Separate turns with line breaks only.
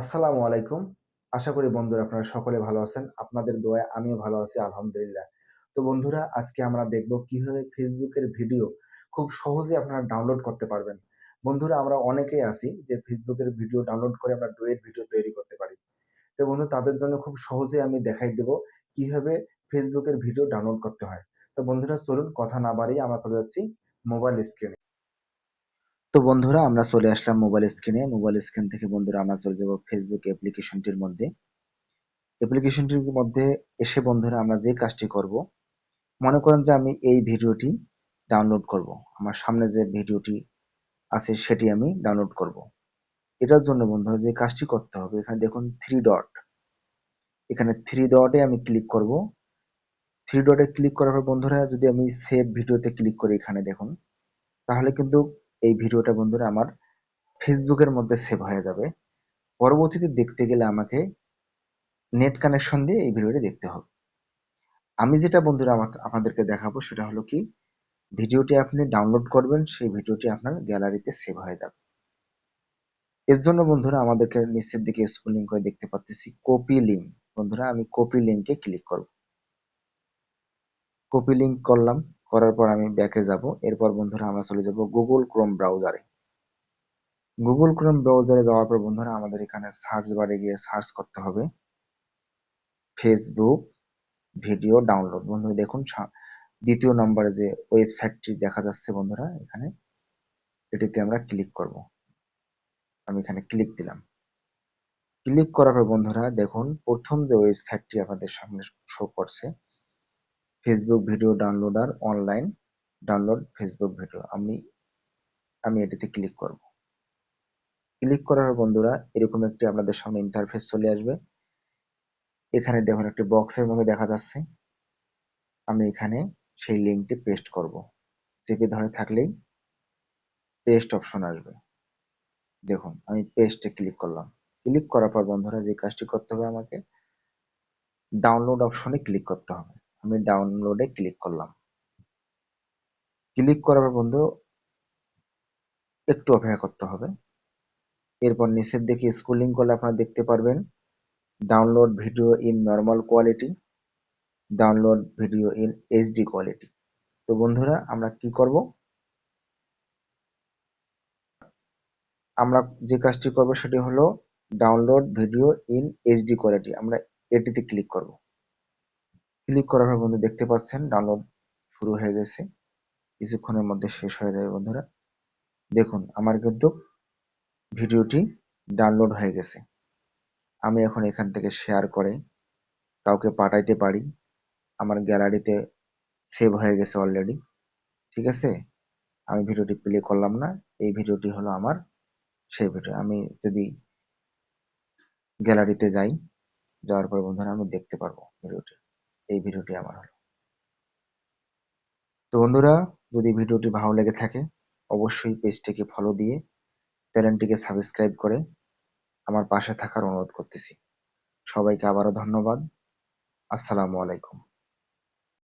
আসসালামু আলাইকুম। আশা করি বন্ধুরা আপনারা সকলে ভালো আছেন। আপনাদের দোয়ায় আমিও ভালো আছি, আলহামদুলিল্লাহ। তো বন্ধুরা, আজকে আমরা দেখব কীভাবে এর ভিডিও খুব সহজে আপনারা ডাউনলোড করতে পারবেন। বন্ধুরা, আমরা অনেকেই আছি যে এর ভিডিও ডাউনলোড করে আমরা ডুয়েট ভিডিও তৈরি করতে পারি। তো বন্ধু, তাদের জন্য খুব সহজে আমি দেখাই দেব কীভাবে এর ভিডিও ডাউনলোড করতে হয়। তো বন্ধুরা, চলুন কথা না বাড়িয়ে আমরা চলে যাচ্ছি মোবাইল স্ক্রিনে। তো বন্ধুরা, আমরা চলে আসলাম মোবাইল স্ক্রিনে মোবাইল স্ক্রিন থেকে বন্ধুরা আমরা চলে যাব ফেসবুক অ্যাপ্লিকেশনটির মধ্যে। অ্যাপ্লিকেশনটির মধ্যে এসে বন্ধুরা আমরা যে কাজটি করব, মনে করেন যে আমি এই ভিডিওটি ডাউনলোড করব। আমার সামনে যে ভিডিওটি আছে সেটি আমি ডাউনলোড করব। এটার জন্য বন্ধুরা যে কাজটি করতে হবে, এখানে দেখুন থ্রি ডট এখানে থ্রি ডটে আমি ক্লিক করব। থ্রি ডটে ক্লিক করার পর বন্ধুরা যদি আমি সেভ ভিডিওতে ক্লিক করি এখানে দেখুন, তাহলে কিন্তু এই ভিডিওটা বন্ধুরা আমার ফেসবুকের মধ্যে সেভ হয়ে যাবে। পরবর্তীতে দেখতে গেলে আমাকে নেট কানেকশন দিয়ে এই ভিডিওটি দেখতে হবে। আমি যেটা বন্ধুরা আপনাদেরকে দেখাবো সেটা হলো কি, ভিডিওটি আপনি ডাউনলোড করবেন, সেই ভিডিওটি আপনার গ্যালারিতে সেভ হয়ে যাবে। এর জন্য বন্ধুরা আমাদেরকে নিচের দিকে স্ক্রলিং করে দেখতে পাচ্ছি কপি লিঙ্ক বন্ধুরা আমি কপি লিঙ্কে ক্লিক করব। কপি লিঙ্ক করলাম। করার পর আমি ব্যাকে যাব। এরপর বন্ধুরা আমরা চলে যাব গুগল ক্রোম ব্রাউজারে গুগল ক্রোম ব্রাউজারে যাওয়ার পর বন্ধুরা আমাদের এখানে সার্চ বারে গিয়ে সার্চ করতে হবে। ফেসবুক ভিডিও ডাউনলোড বন্ধুরা দেখুন দ্বিতীয় নম্বরে যে ওয়েবসাইটটি দেখা যাচ্ছে বন্ধুরা এখানে, এটিতে আমরা ক্লিক করব। আমি এখানে ক্লিক দিলাম। ক্লিক করার পর বন্ধুরা দেখুন, প্রথম যে ওয়েবসাইটটি আমাদের সামনে শো করছে Facebook video downloader online download Facebook video আমি আমি এটিতে ক্লিক করব। ক্লিক করার বন্ধুরা, এরকম একটি আপনাদের সামনে ইন্টারফেস চলে আসবে। এখানে দেখুন একটি বক্সের মতো দেখা যাচ্ছে। আমি এখানে সেই লিঙ্কটি পেস্ট করব। চেপে ধরে থাকলেই পেস্ট অপশন আসবে। দেখুন, আমি পেস্টে ক্লিক করলাম। ক্লিক করার পর বন্ধুরা, যে কাজটি করতে হবে আমাকে ডাউনলোড অপশনে ক্লিক করতে হবে। আমি ডাউনলোডে ক্লিক করলাম। ক্লিক করার বন্ধু, একটু অপেক্ষা করতে হবে। এরপর নিচের দিকে স্কুলিং করলে আপনারা দেখতে পারবেন download video in normal quality download video in HD quality তো বন্ধুরা, আমরা কি করব? আমরা যে কাজটি করব সেটি হলো download video in HD quality আমরা এটিতে ক্লিক করব। ক্লিক করার পর বন্ধু দেখতে পাচ্ছেন ডাউনলোড শুরু হয়ে গেছে। কিছুক্ষণের মধ্যে শেষ হয়ে যাবে বন্ধুরা। দেখুন, আমার কিন্তু ভিডিওটি ডাউনলোড হয়ে গেছে। আমি এখন এখান থেকে শেয়ার করে কাউকে পাঠাইতে পারি। আমার গ্যালারিতে সেভ হয়ে গেছে অলরেডি ঠিক আছে? আমি ভিডিওটি প্লে করলাম না, এই ভিডিওটি হলো আমার সেই ভিডিও। আমি যদি গ্যালারিতে যাই, যাওয়ার পর বন্ধুরা আমি দেখতে পারব ভিডিওটি। এই ভিডিওটি আমার হলো। তো বন্ধুরা, যদি ভিডিওটি ভালো লেগে থাকে, অবশ্যই পেজটিকে ফলো দিয়ে চ্যানেলটিকে সাবস্ক্রাইব করে আমার পাশে থাকার অনুরোধ করতেছি। সবাইকে আবারও ধন্যবাদ। আসসালামু আলাইকুম।